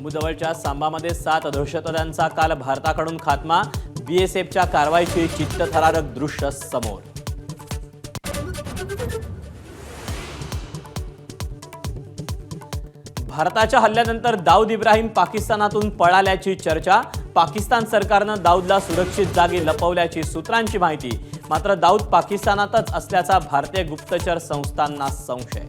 जम्मूजवळच्या सांबामध्ये सात दहशतवाद्यांचा काल भारताकडून खात्मा. बीएसएफच्या कारवाईची चित्तथरारक दृश्य समोर. भारताच्या हल्ल्यानंतर दाऊद इब्राहिम पाकिस्तानातून पळाल्याची चर्चा. पाकिस्तान सरकारनं दाऊदला सुरक्षित जागी लपवल्याची सूत्रांची माहिती. मात्र दाऊद पाकिस्तानातच असल्याचा भारतीय गुप्तचर संस्थांना संशय.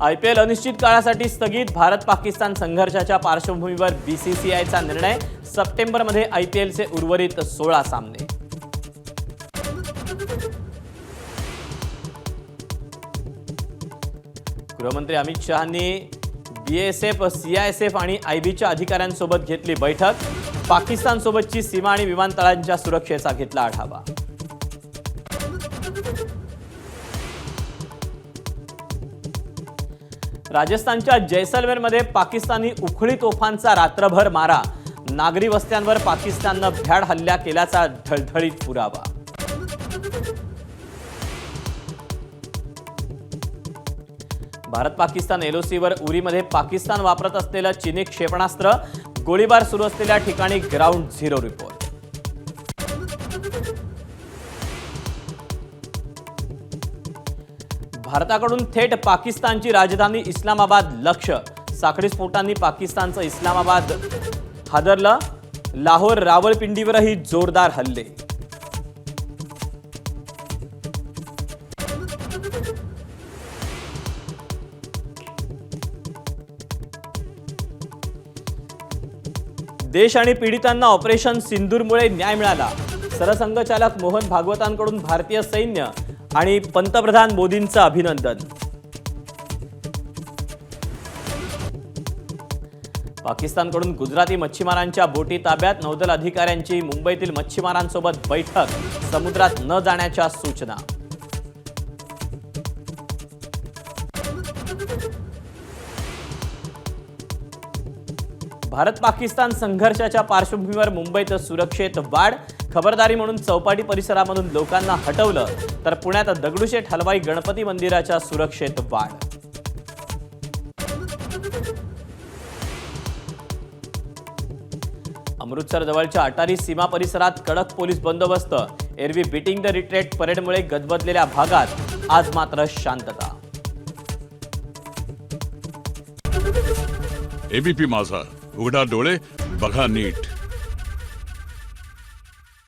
आयपीएल अनिश्चित काळासाठी स्थगित भारत पाकिस्तान संघर्षाच्या पार्श्वभूमीवर बीसीसीआयचा निर्णय सप्टेंबरमध्ये आयपीएलचे उर्वरित सोळा सामने. गृहमंत्री अमित शहानी बीएसएफ सीआयएसएफ आणि आयबीच्या अधिकाऱ्यांसोबत घेतली बैठक. पाकिस्तानसोबतची सीमा आणि विमानतळांच्या सुरक्षेचा घेतला आढावा. राजस्थानच्या जैसलमेरमध्ये पाकिस्तानी उखळी तोफांचा रात्रभर मारा. नागरी वस्त्यांवर पाकिस्ताननं भ्याड हल्ला केल्याचा ढळढळीत पुरावा. भारत पाकिस्तान एलओसीवर उरीमध्ये पाकिस्तान वापरत असलेलं चिनी क्षेपणास्त्र गोळीबार सुरू असलेल्या ठिकाणी ग्राउंड झिरो रिपोर्ट भारताकडून थेट पाकिस्तानची राजधानी इस्लामाबाद लक्ष. साखळी स्फोटांनी पाकिस्तानचं इस्लामाबाद हादरलं. लाहोर रावळपिंडीवरही जोरदार हल्ले. देश आणि पीडितांना ऑपरेशन सिंदूरमुळे न्याय मिळाला. सरसंघचालक मोहन भागवतांकडून भारतीय सैन्य आणि पंतप्रधान मोदींचं अभिनंदन. पाकिस्तानकडून गुजराती मच्छीमारांच्या बोटी ताब्यात नौदल अधिकाऱ्यांची मुंबईतील मच्छीमारांसोबत बैठक समुद्रात न जाण्याच्या सूचना. भारत पाकिस्तान संघर्षाच्या पार्श्वभूमीवर मुंबईत सुरक्षेत वाढ. खबरदारी म्हणून चौपाटी परिसरामधून लोकांना हटवलं तर पुण्यात दगडूशेठ हलवाई गणपती मंदिराच्या सुरक्षेत वाढ. अमृतसर जवळच्या अटारी सीमा परिसरात कडक पोलीस बंदोबस्त. एरवी बिटिंग द रिट्रेट परेडमुळे गजबजलेल्या भागात आज मात्र शांतता. एबीपी माझा. उघडा डोळे बघा नीट.